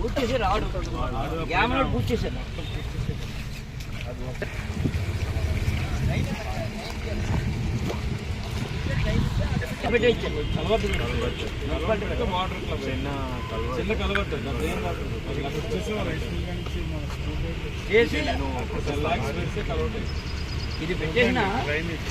పూర్తి చేశారు ఆడు గ్యామలో పూర్తి చేశారు పెట్టేయించారు వాటర్ క్లబ్ చిన్న చిన్న కలవద్దు ఏం కాదు అది అక్కడ వచ్చేసి వాళ్ళ హై స్కూల్ నుంచి మన స్కూల్ చేసి టెన్ లాక్స్ పెడితే కలవట్ ఇది పెట్టేసిన డ్రైనేజ్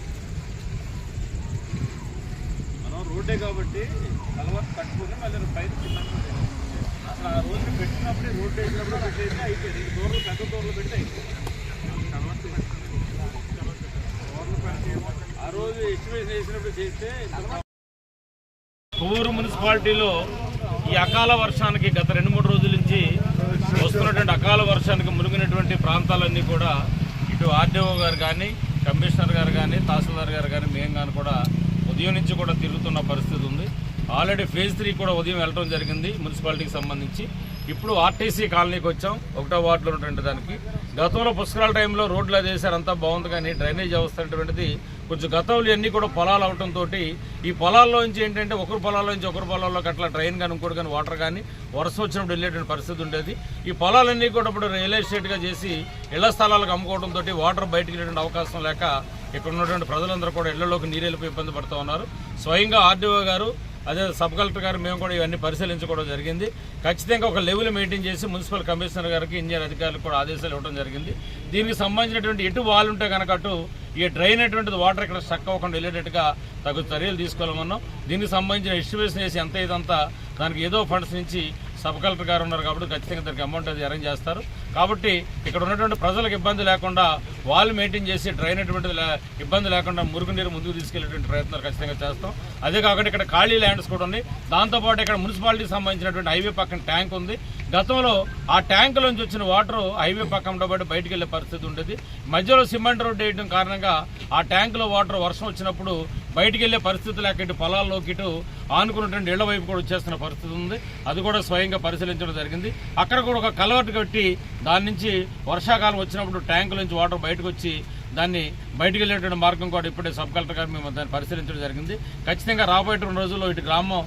రోడ్డే కాబట్టి అలవాటు కట్టుకుని మళ్ళీ పైన చిన్న అసలు ఆ రోజు పెట్టినప్పుడే రోడ్డు వేసినప్పుడు పెట్టేసి అయిపోయింది. ఈ దూరం పెద్ద దూరంలో పెట్టి ఆ రోజు ఎస్టిమేషన్ వేసినప్పుడు చేస్తే కొవ్వూరు మున్సిపాలిటీలో ఈ అకాల వర్షానికి గత రెండు మూడు రోజుల నుంచి వస్తున్నటువంటి అకాల వర్షానికి మునిగినటువంటి ప్రాంతాలన్నీ కూడా ఇటు ఆర్డీఓ గారు కానీ కమిషనర్ గారు కానీ తహసీల్దార్ గారు కానీ మేము కానీ కూడా ఉదయం నుంచి కూడా తిరుగుతున్న పరిస్థితి ఉంది. ఆల్రెడీ ఫేజ్ త్రీ కూడా ఉదయం వెళ్ళడం జరిగింది మున్సిపాలిటీకి సంబంధించి. ఇప్పుడు ఆర్టీసీ కాలనీకి వచ్చాం ఒకటో వార్డులో ఉన్నటువంటి దానికి. గతంలో పుష్కరాల టైంలో రోడ్లు అది అంతా బాగుంది కానీ డ్రైనేజ్ వ్యవస్థ అనేటువంటిది కొంచెం గతంలో ఇవన్నీ కూడా పొలాలు అవడంతో ఈ పొలాల్లో నుంచి ఏంటంటే ఒకరు పొలాల్లో నుంచి ఒకరు పొలాల్లోకి అట్లా ట్రైన్ కానీ ఇంకోటి కానీ వాటర్ కానీ వరుస వచ్చినప్పుడు వెళ్ళేటువంటి పరిస్థితి ఉండేది. ఈ పొలాలన్నీ కూడా ఇప్పుడు రియల్ ఎస్టేట్గా చేసి ఇళ్ళ స్థలాలకు అమ్ముకోవడంతో వాటర్ బయటకు వెళ్ళేటువంటి అవకాశం లేక ఇక్కడ ఉన్నటువంటి ప్రజలందరూ కూడా ఇళ్ళలోకి నీరు వెళ్ళిపోయి ఇబ్బంది పడుతూ ఉన్నారు. స్వయంగా ఆర్డీఓ గారు అదే సబ్ కలెక్టర్ గారు మేము కూడా ఇవన్నీ పరిశీలించుకోవడం జరిగింది. ఖచ్చితంగా ఒక లెవెల్ మెయింటైన్ చేసి మున్సిపల్ కమిషనర్ గారికి ఇంజనీర్ అధికారులకు కూడా ఆదేశాలు ఇవ్వడం జరిగింది. దీనికి సంబంధించినటువంటి ఎటు వాళ్ళు ఉంటే కనుక అటు ఈ డ్రైన్ అటువంటిది వాటర్ ఇక్కడ స్టక్ అవ్వకుండా వెళ్ళేటట్టుగా తగు చర్యలు తీసుకోవాలన్నాం దీనికి సంబంధించిన ఎస్టిమేషన్ వేసి ఎంత ఇదంతా దానికి ఏదో ఫండ్స్ నుంచి సబ్ కలెక్టర్ గారు ఉన్నారు కాబట్టి ఖచ్చితంగా దానికి అమౌంట్ అది అరేంజ్ చేస్తారు. కాబట్టి ఇక్కడ ఉన్నటువంటి ప్రజలకు ఇబ్బంది లేకుండా వాళ్ళు మెయింటైన్ చేసి డ్రైన్ అటువంటిది ఇబ్బంది లేకుండా మురుగు నీరు ముందుకు తీసుకెళ్ళేటువంటి ప్రయత్నాలు ఖచ్చితంగా చేస్తాం. అదే కాకుండా ఇక్కడ ఖాళీ ల్యాండ్స్ కూడా ఉన్నాయి. దాంతోపాటు ఇక్కడ మున్సిపాలిటీకి సంబంధించినటువంటి హైవే పక్కన ట్యాంక్ ఉంది. గతంలో ఆ ట్యాంకులోంచి నుంచి వచ్చిన వాటర్ హైవే పక్కన పడి బయటికి వెళ్ళే పరిస్థితి ఉండేది. మధ్యలో సిమెంట్ రోడ్డు వేయడం కారణంగా ఆ ట్యాంకులో వాటర్ వర్షం వచ్చినప్పుడు బయటికి వెళ్ళే పరిస్థితి లేక ఇటు పొలాల్లోకి ఇటు ఆనుకున్నటువంటి ఇళ్ళ వైపు కూడా వచ్చేస్తున్న పరిస్థితి ఉంది. అది కూడా స్వయంగా పరిశీలించడం జరిగింది. అక్కడ కూడా ఒక కలవట్టు కట్టి దాని నుంచి వర్షాకాలం వచ్చినప్పుడు ట్యాంకుల నుంచి వాటర్ బయటకు వచ్చి దాన్ని బయటికి వెళ్ళేటువంటి మార్గం కూడా ఇప్పుడే సబ్ కలెక్టర్ గారు మేము దాన్ని పరిశీలించడం జరిగింది. ఖచ్చితంగా రాబోయే రెండు రోజుల్లో ఇటు గ్రామం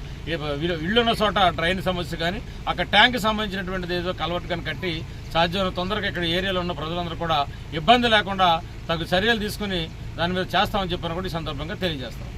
వీళ్ళు- ఇళ్ళున్న చోట డ్రైన్ సమస్య కానీ అక్కడ ట్యాంక్ సంబంధించినటువంటిది ఏదో కలవట్ కానీ కట్టి సాధ్యమైన తొందరగా ఇక్కడ ఏరియాలో ఉన్న ప్రజలందరూ కూడా ఇబ్బంది లేకుండా తగు చర్యలు తీసుకుని దాని మీద చేస్తామని చెప్పిన కూడా ఈ సందర్భంగా తెలియజేస్తాం.